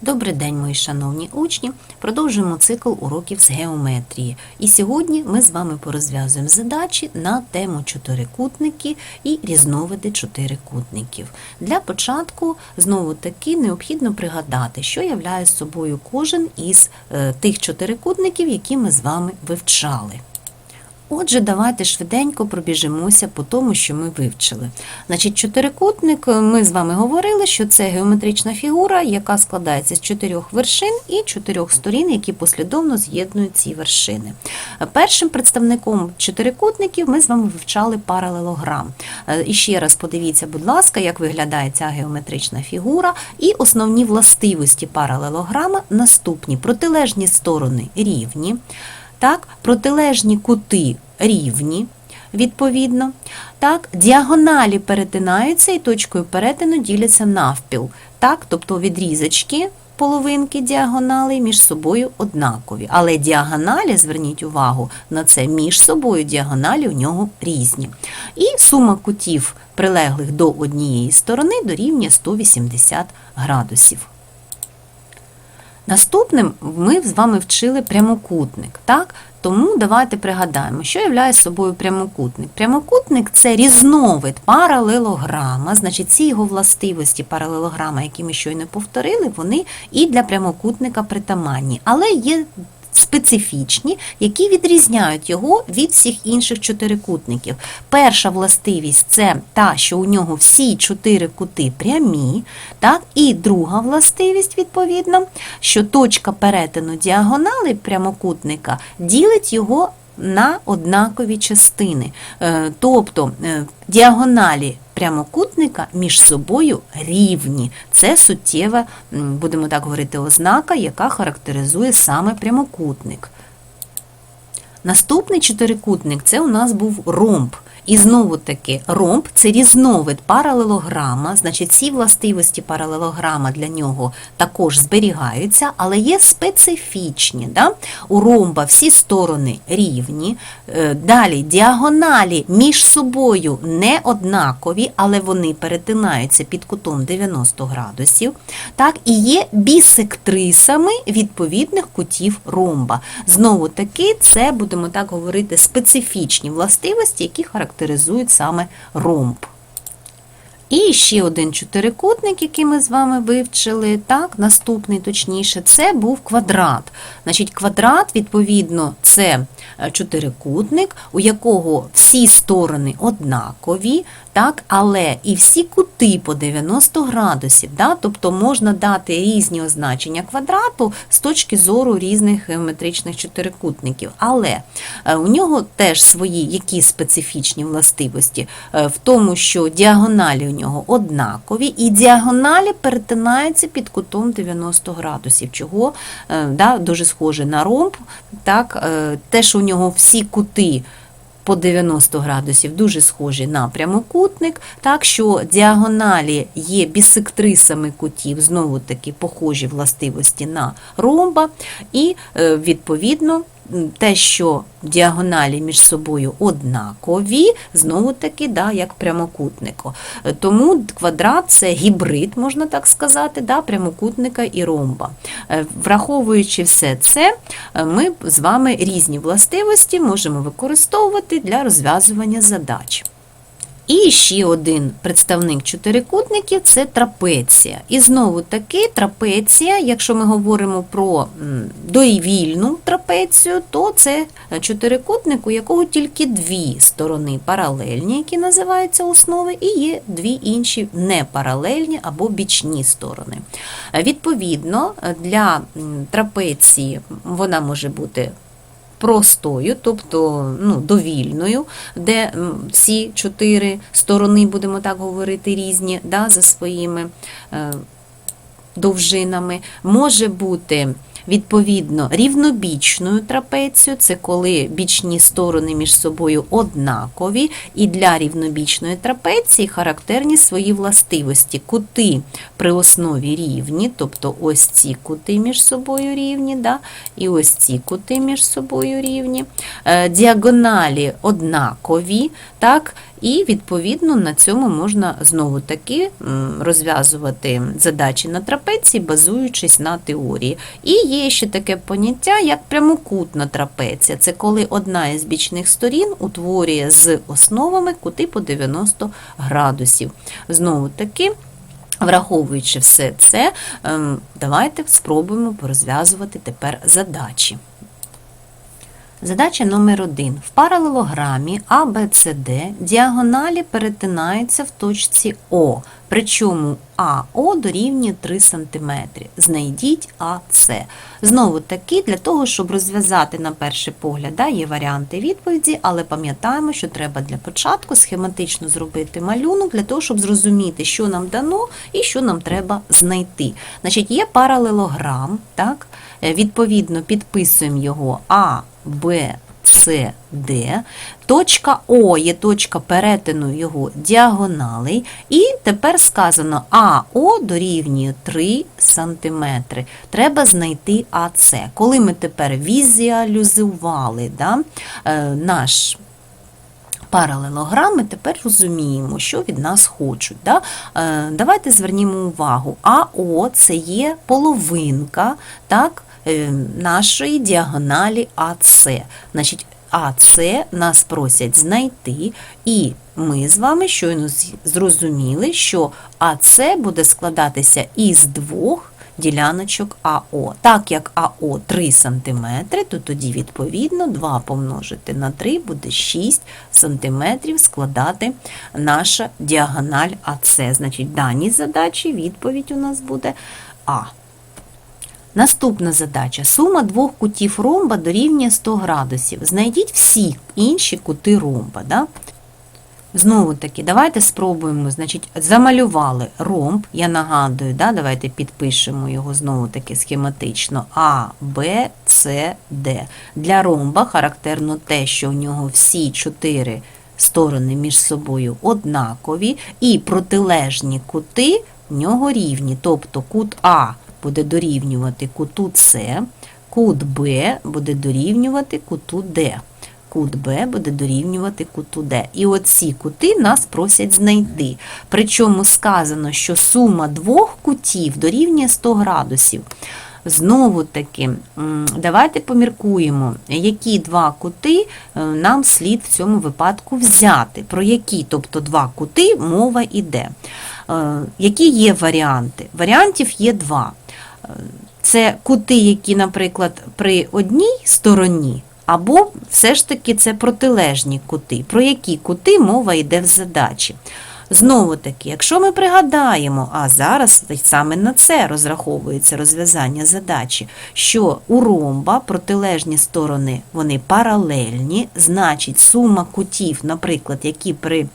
Добрий день, мої шановні учні! Продовжуємо цикл уроків з геометрії. І сьогодні ми з вами порозв'язуємо задачі на тему чотирикутники і різновиди чотирикутників. Для початку знову таки необхідно пригадати, що являє собою кожен із е, тих чотирикутників, які ми з вами вивчали. Отже, давайте швиденько пробіжимося по тому, що ми вивчили. Значить, чотирикутник, ми з вами говорили, що це геометрична фігура, яка складається з чотирьох вершин і чотирьох сторін, які послідовно з'єднують ці вершини. Першим представником чотирикутників ми з вами вивчали паралелограм. Е, І ще раз подивіться, будь ласка, як виглядає ця геометрична фігура, і основні властивості паралелограма наступні: протилежні сторони рівні. Так, протилежні кути рівні, відповідно. Так, діагоналі перетинаються і точкою перетину діляться навпіл. Так, тобто відрізочки половинки діагонали між собою однакові. Але діагоналі, зверніть увагу на це, між собою діагоналі у нього різні. І сума кутів, прилеглих до однієї сторони, дорівнює 180 градусів. Наступним ми з вами вчили прямокутник. Так? Тому давайте пригадаємо, що являє собою прямокутник. Прямокутник це різновид паралелограма, значить, ці його властивості паралелограма, які ми щойно повторили, вони і для прямокутника притаманні, але є специфічні, які відрізняють його від всіх інших чотирикутників. Перша властивість це та, що у нього всі чотири кути прямі, так? і друга властивість, відповідно, що точка перетину діагонали прямокутника ділить його на однакові частини. Е, Тобто е, діагоналі прямокутника між собою рівні. Це суттєва, будемо так говорити, ознака, яка характеризує саме прямокутник. Наступний чотирикутник це у нас був ромб. І знову таки, ромб це різновид паралелограма, значить, ці властивості паралелограма для нього також зберігаються, але є специфічні. Да? У ромба всі сторони рівні. Е, Далі діагоналі між собою не однакові, але вони перетинаються під кутом 90 градусів. Так, і є бісектрисами відповідних кутів ромба. Знову таки, це будемо так говорити специфічні властивості, які характеризують саме ромб. І ще один чотирикутник, який ми з вами вивчили, так, наступний точніше, це був квадрат. Значить, квадрат, відповідно, це е, чотирикутник, у якого всі сторони однакові, так, але і всі кути по 90 градусів. Да? Тобто можна дати різні означення квадрату з точки зору різних геометричних чотирикутників. Але е, у нього теж свої які специфічні властивості Е, в тому, що діагоналі у нього однакові, і діагоналі перетинаються під кутом 90 градусів, чого е, да, дуже схоже на ромб. Так, що у нього всі кути по 90 градусів. Дуже схожі на прямокутник, так що діагоналі є бісектрисами кутів, знову таки похожі властивості на ромба, і е, відповідно. Те, що діагоналі між собою однакові, знову таки, да, як прямокутнику. Е, Тому квадрат це гібрид, можна так сказати, да, прямокутника і ромба. Е, Враховуючи все це, е, ми з вами різні властивості можемо використовувати для розв'язування задач. І ще один представник чотирикутників це трапеція. І знову таки трапеція, якщо ми говоримо про доївільну трапецію, то це чотирикутник, у якого тільки дві сторони паралельні, які називаються основи, і є дві інші непаралельні або бічні сторони. Відповідно, для трапеції вона може бути простою, тобто ну, довільною, де всі чотири сторони, будемо так говорити, різні да, за своїми е, довжинами. Може бути відповідно рівнобічною трапецією, це коли бічні сторони між собою однакові, і для рівнобічної трапеції характерні свої властивості. Кути при основі рівні, тобто ось ці кути між собою рівні, да? і ось ці кути між собою рівні, Е, діагоналі однакові, так? І відповідно на цьому можна знову таки розв'язувати задачі на трапеції, базуючись на теорії. І є ще таке поняття, як прямокутна трапеція. Це коли одна із бічних сторін утворює з основами кути по 90 градусів. Знову таки. Враховуючи все це, ем, давайте спробуємо порозв'язувати тепер задачі. Задача номер один. В паралелограмі ABCD діагоналі перетинаються в точці О, причому АО дорівнює 3 см. Знайдіть АС. Знову таки, для того, щоб розв'язати на перший погляд, да, є варіанти відповіді, але пам'ятаємо, що треба для початку схематично зробити малюнок, для того, щоб зрозуміти, що нам дано і що нам треба знайти. Значить, є паралелограм, так? Е, Відповідно, підписуємо його А, Б, С, Д. Точка О є точка перетину його діагоналей. І тепер сказано АО дорівнює 3 см. Треба знайти АС. Коли ми тепер візуалізували да, е, наш паралелограм, ми тепер розуміємо, що від нас хочуть. Да? Е, Давайте звернімо увагу. АО це є половинка так, нашої діагоналі АС. Значить, АС нас просять знайти, і ми з вами щойно зрозуміли, що АС буде складатися із двох діляночок АО. Так як АО 3 см, то тоді відповідно 2 помножити на 3 буде 6 см складати наша діагональ АС. Значить, даній задачі відповідь у нас буде А. Наступна задача. Сума двох кутів ромба дорівнює 100 градусів. Знайдіть всі інші кути ромба. Да? Знову таки, давайте спробуємо. Значить, замалювали ромб. Я нагадую, да? давайте підпишемо його знову таки схематично. А, Б, С, Д. Для ромба характерно те, що у нього всі чотири сторони між собою однакові, і протилежні кути в нього рівні. Тобто кут А буде дорівнювати куту С, кут Б буде дорівнювати куту Д. Кут Б буде дорівнювати куту Д. І оці кути нас просять знайти. Причому сказано, що сума двох кутів дорівнює 100 градусів. Знову таки, давайте поміркуємо, які два кути е, нам слід в цьому випадку взяти. Про які, тобто два кути, мова йде. Е, Які є варіанти? Варіантів є два. Е, Це кути, які, наприклад, при одній стороні, або все ж таки це протилежні кути. Про які кути мова йде в задачі? Знову таки, якщо ми пригадаємо, а зараз саме на це розраховується розв'язання задачі, що у ромба протилежні сторони вони паралельні, значить сума кутів, наприклад, які при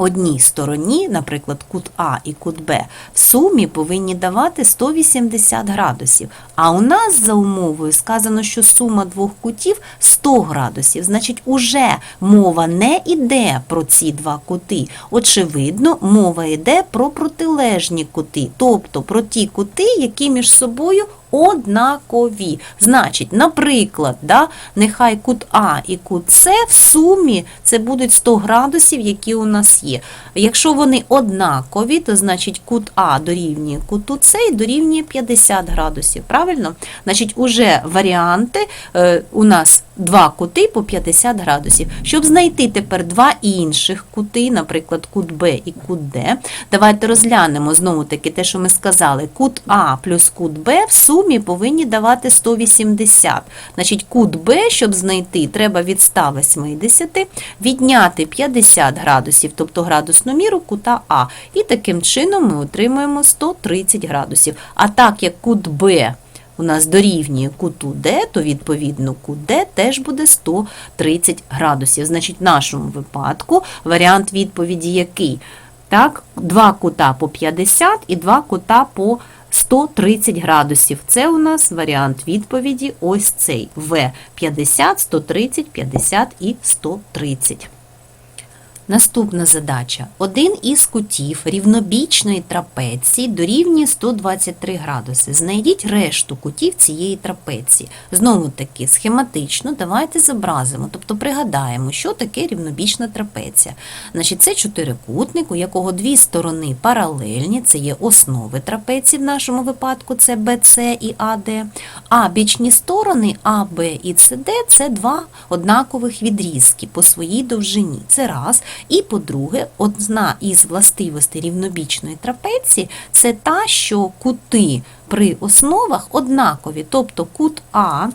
одній стороні, наприклад, кут А і кут Б, в сумі повинні давати 180 градусів. А у нас за умовою сказано, що сума двох кутів 100 градусів. Значить, уже мова не йде про ці два кути. Очевидно, мова йде про протилежні кути, тобто про ті кути, які між собою однакові. Значить, наприклад, да, нехай кут А і кут С в сумі це будуть 100 градусів, які у нас є. Якщо вони однакові, то значить кут А дорівнює куту С і дорівнює 50 градусів. Правильно? Значить, уже варіанти е, у нас два кути по 50 градусів. Щоб знайти тепер два інших кути, наприклад, кут Б і кут Д, давайте розглянемо знову таки те, що ми сказали. Кут А плюс кут Б в сумі повинні давати 180. Значить, кут Б, щоб знайти, треба від 180 відняти 50 градусів, тобто градусну міру кута А. І таким чином ми отримуємо 130 градусів. А так як кут Б у нас дорівнює куту Д, то відповідно кут Д теж буде 130 градусів. Значить, в нашому випадку варіант відповіді який? Так, два кута по 50 і два кута по 130 градусів. Це у нас варіант відповіді ось цей В 50, 130, 50 і 130. Наступна задача. Один із кутів рівнобічної трапеції дорівнює 123 градуси. Знайдіть решту кутів цієї трапеції. Знову таки, схематично давайте зобразимо, тобто пригадаємо, що таке рівнобічна трапеція. Значить, це чотирикутник, у якого дві сторони паралельні, це є основи трапеції в нашому випадку, це BC і AD. А бічні сторони АБ і СД це два однакових відрізки по своїй довжині. Це раз. І по-друге, одна із властивостей рівнобічної трапеції це та, що кути при основах однакові, тобто кут А,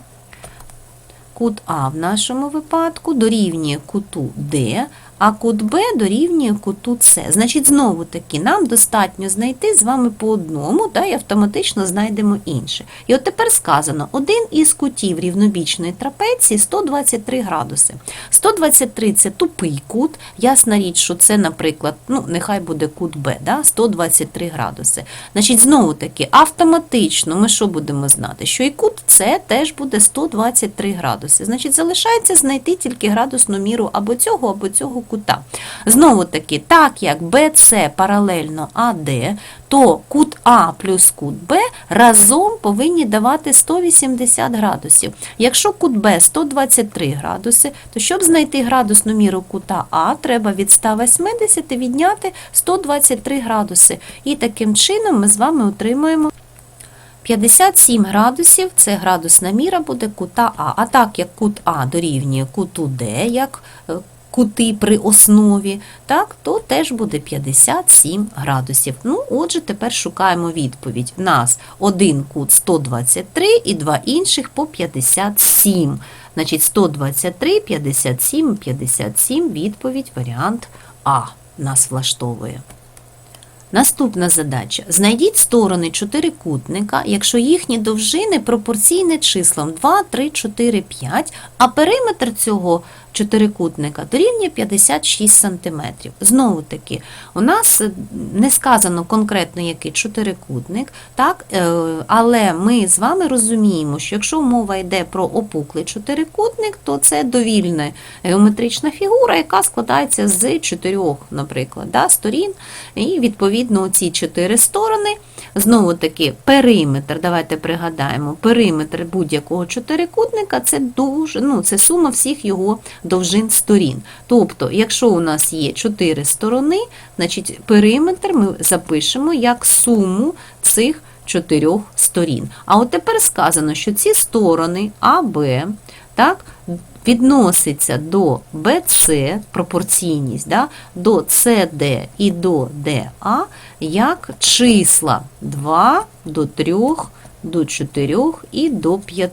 кут А в нашому випадку дорівнює куту Д, а кут Б дорівнює куту С. Значить, знову таки, нам достатньо знайти з вами по одному, да, і автоматично знайдемо інше. І от тепер сказано, один із кутів рівнобічної трапеції 123 градуси. 123 це тупий кут, ясна річ, що це, наприклад, ну, нехай буде кут Б, да, 123 градуси. Значить, знову таки, автоматично ми що будемо знати? Що і кут С теж буде 123 градуси. Значить, залишається знайти тільки градусну міру або цього, або цього кута. Знову таки, так як BC паралельно АД, то кут А плюс кут Б разом повинні давати 180 градусів. Якщо кут Б 123 градуси, то щоб знайти градусну міру кута А, треба від 180 відняти 123 градуси. І таким чином ми з вами отримуємо 57 градусів це градусна міра буде кута А. А так як кут А дорівнює куту Д, як е, кути при основі, так, то теж буде 57 градусів. Ну, отже, тепер шукаємо відповідь. У нас один кут 123 і два інших по 57. Значить, 123, 57, 57 відповідь, варіант А нас влаштовує. Наступна задача. Знайдіть сторони чотирикутника, якщо їхні довжини пропорційні числам 2, 3, 4, 5, а периметр цього чотирикутника дорівнює 56 см. Знову таки, у нас не сказано конкретно, який чотирикутник, так? е, але ми з вами розуміємо, що якщо мова йде про опуклий чотирикутник, то це довільна геометрична фігура, яка складається з чотирьох, наприклад, да, сторін, і відповідно ці чотири сторони. Знову таки, периметр, давайте пригадаємо, периметр будь-якого чотирикутника це дуже, ну, це сума всіх його довжин сторін. Тобто, якщо у нас є чотири сторони, значить периметр ми запишемо як суму цих чотирьох сторін. А от тепер сказано, що ці сторони А, так, відноситься до BC, пропорційність, да, до CD і до DA як числа 2 до 3 до 4 і до 5.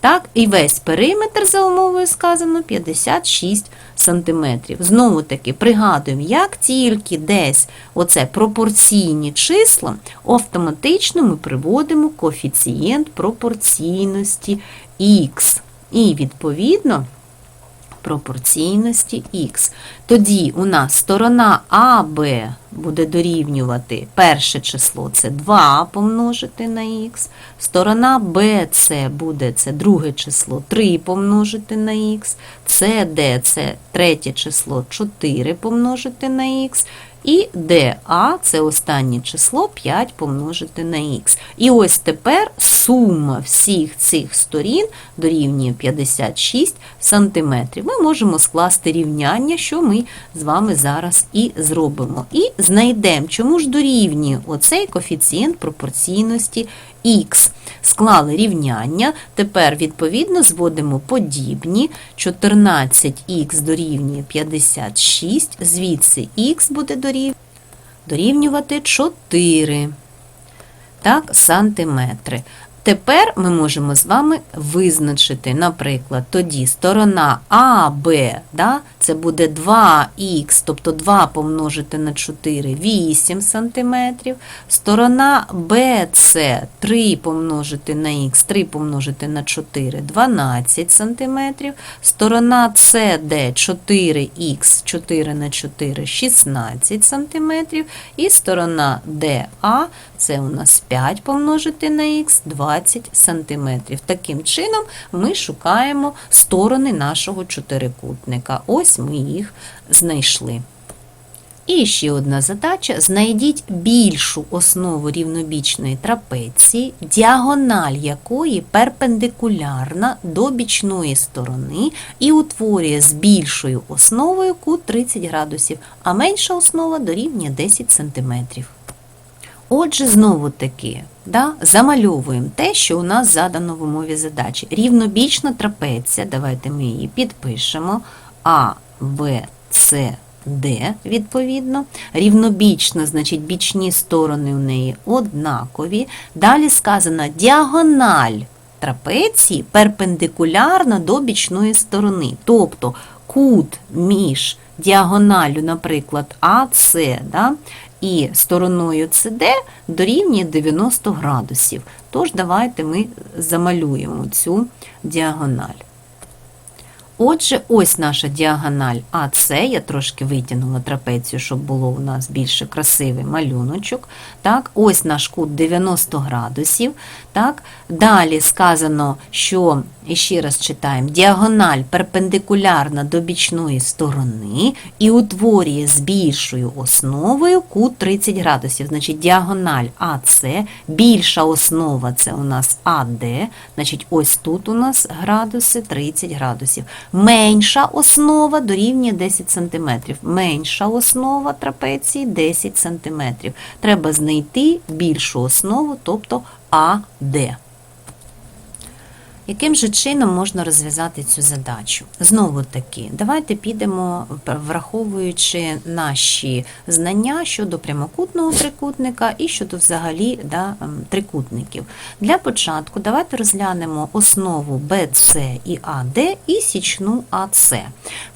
Так, і весь периметр за умовою сказано 56 см. Знову таки пригадуємо, як тільки десь оце пропорційні числа, автоматично ми приводимо коефіцієнт пропорційності х. І відповідно пропорційності х. Тоді у нас сторона АБ буде дорівнювати перше число це 2 помножити на х, сторона БЦ буде це друге число 3 помножити на х, СД це третє число 4 помножити на х. І DA – це останнє число 5 помножити на х. І ось тепер сума всіх цих сторін дорівнює 56 см. Ми можемо скласти рівняння, що ми з вами зараз і зробимо. І знайдемо, чому ж дорівнює оцей коефіцієнт пропорційності х. Склали рівняння, тепер, відповідно, зводимо подібні. 14х дорівнює 56, звідси х буде дорів- дорівнювати 4 так, сантиметри. Тепер ми можемо з вами визначити, наприклад, тоді сторона АБ, да, це буде 2х, тобто 2 помножити на 4 8 см. Сторона БЦ 3 помножити на х, 3 помножити на 4 12 см. Сторона СД 4х, 4 на 4 16 см. І сторона ДА Це у нас 5 помножити на х 20 см. Таким чином ми шукаємо сторони нашого чотирикутника. Ось ми їх знайшли. І ще одна задача: знайдіть більшу основу рівнобічної трапеції, діагональ якої перпендикулярна до бічної сторони і утворює з більшою основою кут 30 градусів, а менша основа дорівнює 10 см. Отже, знову таки, да, замальовуємо те, що у нас задано в умові задачі. Рівнобічна трапеція, давайте ми її підпишемо. А, Б, С, Д, відповідно. Рівнобічна, значить, бічні сторони у неї однакові. Далі сказано діагональ трапеції перпендикулярна до бічної сторони. Тобто кут між діагоналю, наприклад, АС да, і стороною СД дорівнює 90 градусів. Тож давайте ми замалюємо цю діагональ. Отже, ось наша діагональ АС, я трошки витягнула трапецію, щоб було у нас більше красивий малюночок. Так, Ось наш кут 90 градусів. Так. Далі сказано, що, і ще раз читаємо, діагональ перпендикулярна до бічної сторони і утворює з більшою основою кут 30 градусів. Значить, діагональ АС, більша основа це у нас АД, значить, ось тут у нас градуси 30 градусів. Менша основа дорівнює 10 см. Менша основа трапеції 10 см. Треба знайти більшу основу, тобто АД. Яким же чином можна розв'язати цю задачу? Знову таки, давайте підемо, враховуючи наші знання щодо прямокутного трикутника і щодо взагалі да, трикутників. Для початку давайте розглянемо основу BC і AD і січну AC.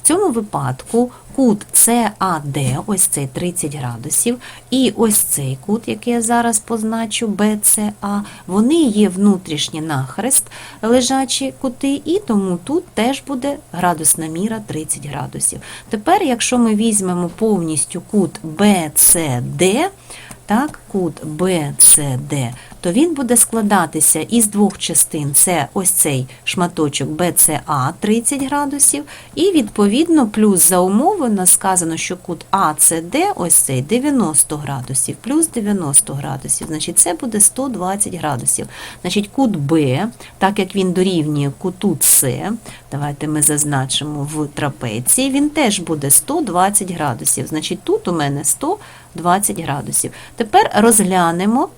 В цьому випадку кут CAD, ось цей 30 градусів, і ось цей кут, який я зараз позначу, BCA, вони є внутрішні нахрест лежачі кути, і тому тут теж буде градусна міра 30 градусів. Тепер, якщо ми візьмемо повністю кут BCD, так, кут BCD, то він буде складатися із двох частин. Це ось цей шматочок BCA 30 градусів, і відповідно плюс за умови нас сказано, що кут ACD ось цей 90 градусів, плюс 90 градусів, значить це буде 120 градусів. Значить, кут B, так як він дорівнює куту С, давайте ми зазначимо в трапеції, він теж буде 120 градусів. Значить, тут у мене 120 градусів. Тепер розглянемо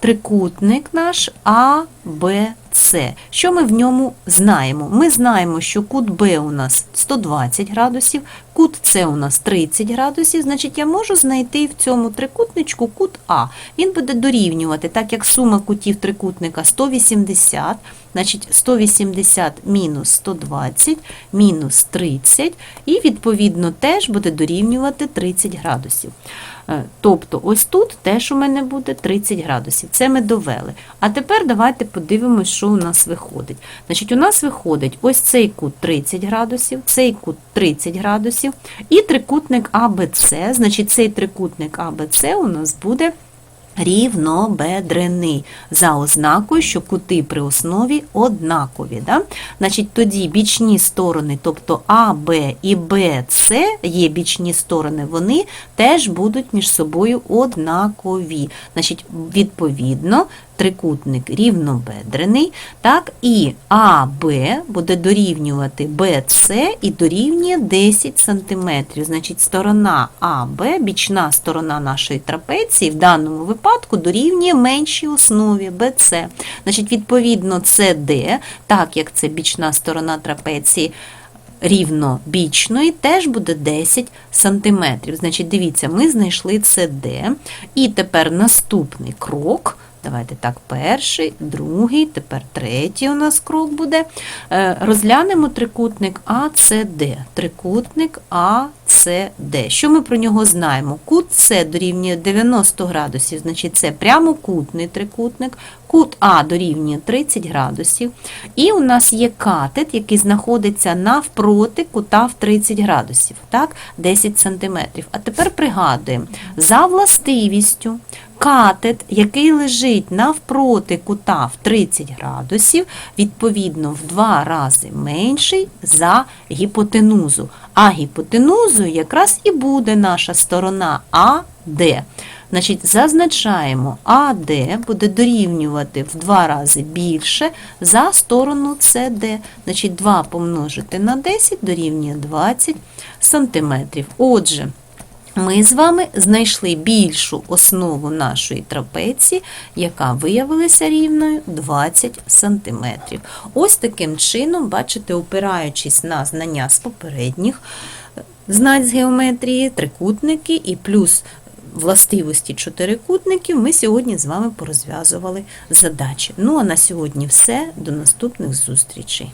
трикутник наш А, Б, С. Що ми в ньому знаємо? Ми знаємо, що кут Б у нас 120 градусів, кут С у нас 30 градусів, значить я можу знайти в цьому трикутничку кут А. Він буде дорівнювати, так як сума кутів трикутника 180, значить 180 мінус 120, мінус 30, і відповідно теж буде дорівнювати 30 градусів. Е, Тобто, ось тут теж у мене буде 30 градусів. Це ми довели. А тепер давайте подивимось, що у нас виходить. Значить, у нас виходить ось цей кут 30 градусів, цей кут 30 градусів, і трикутник АБЦ. Значить, цей трикутник АБЦ у нас буде рівнобедрений за ознакою, що кути при основі однакові. Да? Значить, тоді бічні сторони, тобто А, Б і Б, С є бічні сторони, вони теж будуть між собою однакові. Значить, відповідно, трикутник рівнобедрений, так, і АБ буде дорівнювати БЦ і дорівнює 10 см. Значить, сторона АБ, бічна сторона нашої трапеції, в даному випадку дорівнює меншій основі БЦ. Значить, відповідно, СД, так як це бічна сторона трапеції, рівнобічної теж буде 10 см. Значить, дивіться, ми знайшли СД. І тепер наступний крок. Давайте так, перший, другий, тепер третій у нас крок буде. Е, Розглянемо трикутник АЦД. Трикутник АЦД. Що ми про нього знаємо? Кут С дорівнює 90 градусів, значить це прямокутний трикутник. Кут А дорівнює 30 градусів. І у нас є катет, який знаходиться навпроти кута в 30 градусів, так? 10 см. А тепер пригадуємо, за властивістю Катет, який лежить навпроти кута в 30 градусів, відповідно в два рази менший за гіпотенузу. А гіпотенузою якраз і буде наша сторона АД. Значить, зазначаємо, АД буде дорівнювати в два рази більше за сторону СД. Значить, 2 помножити на 10 дорівнює 20 сантиметрів. Отже, ми з вами знайшли більшу основу нашої трапеції, яка виявилася рівною 20 см. Ось таким чином, бачите, опираючись на знання з попередніх е, знань з геометрії, трикутники і плюс властивості чотирикутників, ми сьогодні з вами порозв'язували задачі. Ну а на сьогодні все. До наступних зустрічей.